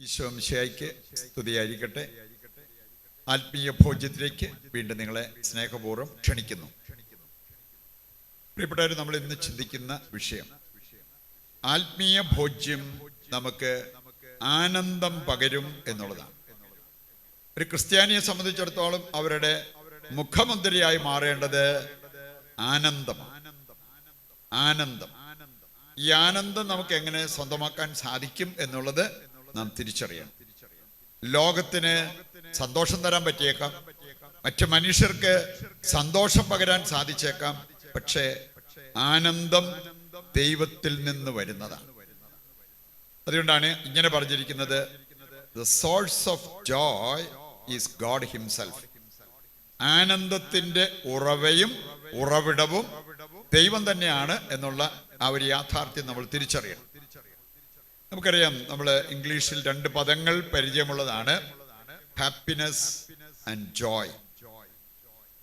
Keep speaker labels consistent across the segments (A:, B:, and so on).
A: ഈശോംശായിക്ക് സ്തുതിയായിരിക്കട്ടെ. ആത്മീയ ഭോജ്യത്തിലേക്ക് വീണ്ടും നിങ്ങളെ സ്നേഹപൂർവം ക്ഷണിക്കുന്നു. പ്രിയപ്പെട്ടവർ നമ്മൾ ഇന്ന് ചിന്തിക്കുന്ന വിഷയം ആത്മീയ ഭോജ്യം നമുക്ക് ആനന്ദം പകരും എന്നുള്ളതാണ്. ഒരു ക്രിസ്ത്യാനിയെ സംബന്ധിച്ചിടത്തോളം അവരുടെ മുഖമുദ്രയായി മാറേണ്ടത് ആനന്ദം ആനന്ദം. ഈ ആനന്ദം നമുക്ക് എങ്ങനെ സ്വന്തമാക്കാൻ സാധിക്കും എന്നുള്ളത് നാം തിരിച്ചറിയണം. ലോകത്തിന് സന്തോഷം തരാൻ പറ്റിയേക്കാം. മറ്റ് മനുഷ്യർക്ക് സന്തോഷം പകരാൻ സാധിച്ചേക്കാം. പക്ഷേ ആനന്ദം ദൈവത്തിൽ നിന്ന് വരുന്നതാണ്. അതുകൊണ്ടാണ് ഇങ്ങനെ പറഞ്ഞിരിക്കുന്നത് the source of joy is God himself ആനന്ദത്തിന്റെ ഉറവയും ഉറവിടവും ദൈവം തന്നെയാണ് എന്നുള്ള ആ ഒരു യാഥാർത്ഥ്യം നമ്മൾ തിരിച്ചറിയണം. നമുക്കറിയാം നമ്മൾ ഇംഗ്ലീഷിൽ രണ്ട് പദങ്ങൾ പരിചയമുള്ളതാണ്. ഹാപ്പിനെസ് ആൻഡ് ജോയ്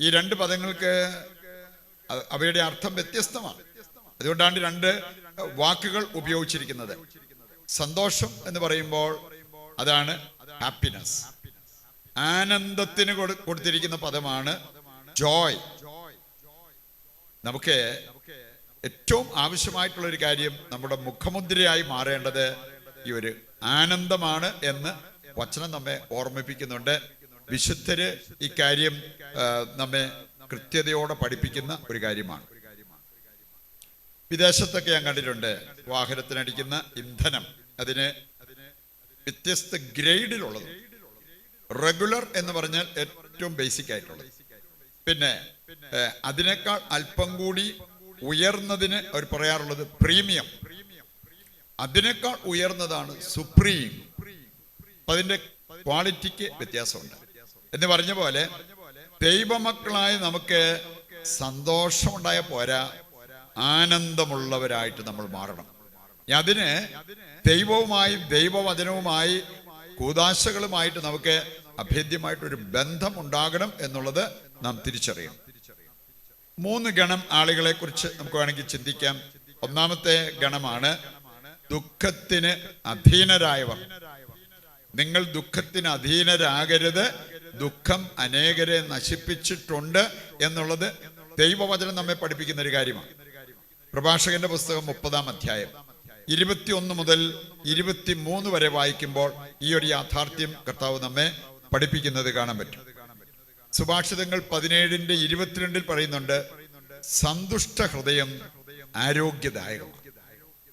A: ഈ രണ്ട് പദങ്ങൾക്ക് അവയുടെ അർത്ഥം വ്യത്യസ്തമാണ്. അതുകൊണ്ടാണ് രണ്ട് വാക്കുകൾ ഉപയോഗിച്ചിരിക്കുന്നത്. സന്തോഷം എന്ന് പറയുമ്പോൾ അതാണ് ഹാപ്പിനെസ് ആനന്ദത്തിന് കൊടുത്തിരിക്കുന്ന പദമാണ് ജോയ് നമുക്ക് ഏറ്റവും ആവശ്യമായിട്ടുള്ള ഒരു കാര്യം നമ്മുടെ മുഖമുദ്രയായി മാറേണ്ടത് ഈ ഒരു ആനന്ദമാണ് എന്ന് വചനം നമ്മെ ഓർമ്മിപ്പിക്കുന്നുണ്ട്. വിശുദ്ധര് ഇക്കാര്യം കാര്യം നമ്മെ കൃത്യതയോടെ പഠിപ്പിക്കുന്ന ഒരു കാര്യമാണ്. വിദേശത്തൊക്കെ ഞാൻ കണ്ടിട്ടുണ്ട്. വാഹനത്തിനടിക്കുന്ന ഇന്ധനം അതിന് വ്യത്യസ്ത ഗ്രേഡിലുള്ളത്. റെഗുലർ എന്ന് പറഞ്ഞാൽ ഏറ്റവും ബേസിക് ആയിട്ടുള്ളത് പിന്നെ അതിനേക്കാൾ അല്പം കൂടി ഉയർന്നതിന് അവർ പറയാറുള്ളത് പ്രീമിയം. അതിനേക്കാൾ ഉയർന്നതാണ് സുപ്രീം. അതിന്റെ ക്വാളിറ്റിക്ക് വ്യത്യാസമുണ്ട്. എന്ന് പറഞ്ഞ പോലെ ദൈവമക്കളായ നമുക്ക് സന്തോഷമുണ്ടായ പോരാ ആനന്ദമുള്ളവരായിട്ട് നമ്മൾ മാറണം. അതിന് ദൈവവുമായി ദൈവവചനവുമായി കൂതാശകളുമായിട്ട് നമുക്ക് അഭേദ്യമായിട്ടൊരു ബന്ധം ഉണ്ടാകണം എന്നുള്ളത് നാം തിരിച്ചറിയണം. മൂന്ന് ഗണം ആളുകളെ കുറിച്ച് നമുക്ക് വേണമെങ്കിൽ ചിന്തിക്കാം. ഒന്നാമത്തെ ഗണമാണ് ദുഃഖത്തിന് അധീനരായവർ. നിങ്ങൾ ദുഃഖത്തിന് അധീനരാകരുത്. ദുഃഖം അനേകരെ നശിപ്പിച്ചിട്ടുണ്ട് എന്നുള്ളത് ദൈവവചനം നമ്മെ പഠിപ്പിക്കുന്ന ഒരു കാര്യമാണ്. പ്രഭാഷകന്റെ പുസ്തകം മുപ്പതാം അധ്യായം. ഇരുപത്തിയൊന്ന് മുതൽ ഇരുപത്തിമൂന്ന് വരെ വായിക്കുമ്പോൾ ഈ ഒരു യാഥാർത്ഥ്യം കർത്താവ് നമ്മെ പഠിപ്പിക്കുന്നത് കാണാൻ പറ്റും. സുഭാഷിതങ്ങൾ പതിനേഴിന്റെ ഇരുപത്തിരണ്ടിൽ പറയുന്നുണ്ട് സന്തുഷ്ട ഹൃദയം ആരോഗ്യദായകമാണ്.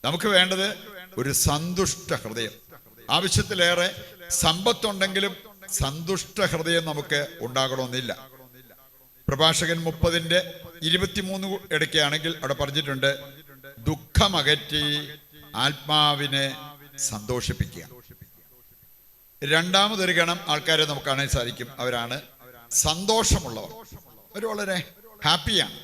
A: നമുക്ക് വേണ്ടത് ഒരു സന്തുഷ്ട ഹൃദയം. ആവശ്യത്തിലേറെ സമ്പത്തുണ്ടെങ്കിലും സന്തുഷ്ട ഹൃദയം നമുക്ക് ഉണ്ടാകണമെന്നില്ല. പ്രഭാഷകൻ മുപ്പതിന്റെ ഇരുപത്തിമൂന്ന് ഇടയ്ക്കാണെങ്കിൽ അവിടെ പറഞ്ഞിട്ടുണ്ട് ദുഃഖമകറ്റി ആത്മാവിനെ സന്തോഷിപ്പിക്കുക. രണ്ടാമതൊരു ഗണം ആൾക്കാരെ നമുക്ക് കാണാൻ സാധിക്കും. അവരാണ് സന്തോഷമുള്ളവർ. അവർ വളരെ ഹാപ്പിയാണ്.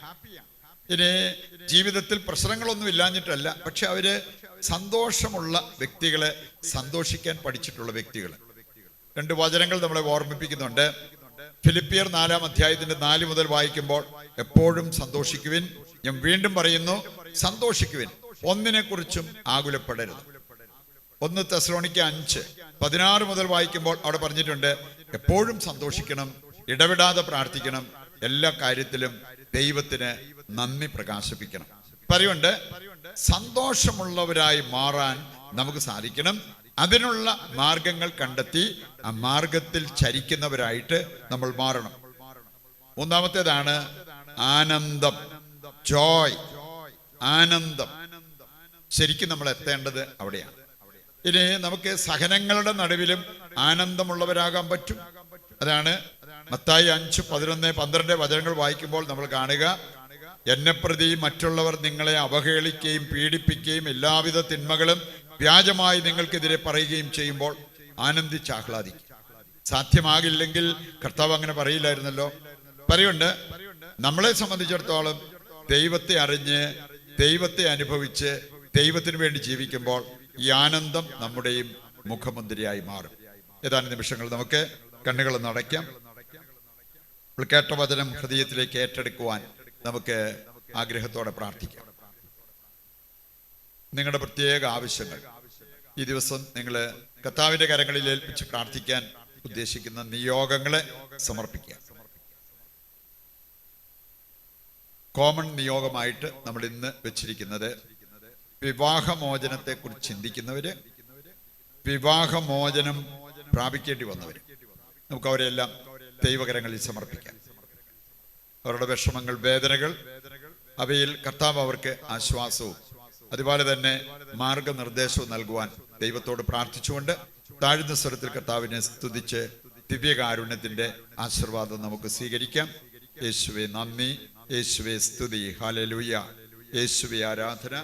A: ഇനി ജീവിതത്തിൽ പ്രശ്നങ്ങളൊന്നും ഇല്ലാഞ്ഞിട്ടല്ല പക്ഷെ അവർ സന്തോഷമുള്ള വ്യക്തികളെ സന്തോഷിക്കാൻ പഠിച്ചിട്ടുള്ള വ്യക്തികൾ രണ്ട് വചനങ്ങൾ നമ്മളെ ഓർമ്മിപ്പിക്കുന്നുണ്ട്. ഫിലിപ്പിയർ നാലാം അധ്യായത്തിന്റെ നാല് മുതൽ വായിക്കുമ്പോൾ എപ്പോഴും സന്തോഷിക്കുവിൻ. ഞാൻ വീണ്ടും പറയുന്നു സന്തോഷിക്കുവിൻ. ഒന്നിനെ കുറിച്ചും ആകുലപ്പെടരുത്. ഒന്ന് തെസ്ലോണിക്ക അഞ്ച് പതിനാറ് മുതൽ വായിക്കുമ്പോൾ അവിടെ പറഞ്ഞിട്ടുണ്ട് എപ്പോഴും സന്തോഷിക്കണം ഇടവിടാതെ പ്രാർത്ഥിക്കണം. എല്ലാ കാര്യത്തിലും ദൈവത്തിന് നന്ദി പ്രകാശിപ്പിക്കണം. പറയുണ്ട് സന്തോഷമുള്ളവരായി മാറാൻ നമുക്ക് സാധിക്കണം. അതിനുള്ള മാർഗങ്ങൾ കണ്ടെത്തി ആ മാർഗത്തിൽ ചരിക്കുന്നവരായിട്ട് നമ്മൾ മാറണം. മൂന്നാമത്തേതാണ് ആനന്ദം. ജോയ്. ആനന്ദം. ശരിക്കും നമ്മൾ എത്തേണ്ടത് അവിടെയാണ്. ഇനി നമുക്ക് സഹനങ്ങളുടെ നടുവിലും ആനന്ദമുള്ളവരാകാൻ പറ്റും. അതാണ് മത്തായി അഞ്ച് പതിനൊന്ന് പന്ത്രണ്ട് വചനങ്ങൾ വായിക്കുമ്പോൾ നമ്മൾ കാണുക എന്നെ പ്രതി മറ്റുള്ളവർ നിങ്ങളെ അവഹേളിക്കുകയും പീഡിപ്പിക്കുകയും എല്ലാവിധ തിന്മകളും വ്യാജമായി നിങ്ങൾക്കെതിരെ പറയുകയും ചെയ്യുമ്പോൾ ആനന്ദിച്ച് ആഹ്ലാദിക്കും. സാധ്യമാകില്ലെങ്കിൽ കർത്താവ് അങ്ങനെ പറയില്ലായിരുന്നല്ലോ. പറയുണ്ട് നമ്മളെ സംബന്ധിച്ചിടത്തോളം ദൈവത്തെ അറിഞ്ഞ് ദൈവത്തെ അനുഭവിച്ച് ദൈവത്തിന് വേണ്ടി ജീവിക്കുമ്പോൾ ഈ ആനന്ദം നമ്മുടെയും മുഖമുദ്രയായി മാറും. ഏതാനും നിമിഷങ്ങൾ നമുക്ക് കണ്ണുകൾ നടയ്ക്കാം ഇപ്പോൾ കേട്ട വചനം ഹൃദയത്തിലേക്ക് ഏറ്റെടുക്കുവാൻ നമുക്ക് ആഗ്രഹത്തോടെ പ്രാർത്ഥിക്കാം. നിങ്ങളുടെ പ്രത്യേക ആവശ്യങ്ങൾ ഈ ദിവസം നിങ്ങൾ കർത്താവിന്റെ കരങ്ങളിൽ ഏൽപ്പിച്ച് പ്രാർത്ഥിക്കാൻ ഉദ്ദേശിക്കുന്ന നിയോഗങ്ങളെ സമർപ്പിക്കുക. കോമൺ നിയോഗമായിട്ട് നമ്മൾ ഇന്ന് വെച്ചിരിക്കുന്നത് വിവാഹമോചനത്തെ കുറിച്ച് ചിന്തിക്കുന്നവര് വിവാഹമോചനം പ്രാപിക്കേണ്ടി വന്നവര്. നമുക്ക് അവരെല്ലാം ദൈവകരങ്ങളിൽ സമർപ്പിക്കാം. അവരുടെ വിഷമങ്ങൾ വേദനകൾ അവയിൽ കർത്താവ് അവർക്ക് ആശ്വാസവും അതുപോലെ തന്നെ മാർഗനിർദ്ദേശവും നൽകുവാൻ ദൈവത്തോട് പ്രാർത്ഥിച്ചുകൊണ്ട് താഴ്ന്ന സ്വരത്തിൽ കർത്താവിനെ സ്തുതിച്ച് ദിവ്യകാരുണ്യത്തിന്റെ ആശീർവാദം നമുക്ക് സ്വീകരിക്കാം. യേശുവെ നന്ദി. യേശുവെ സ്തുതി. ഹാലലൂയ യേശുവെ ആരാധന.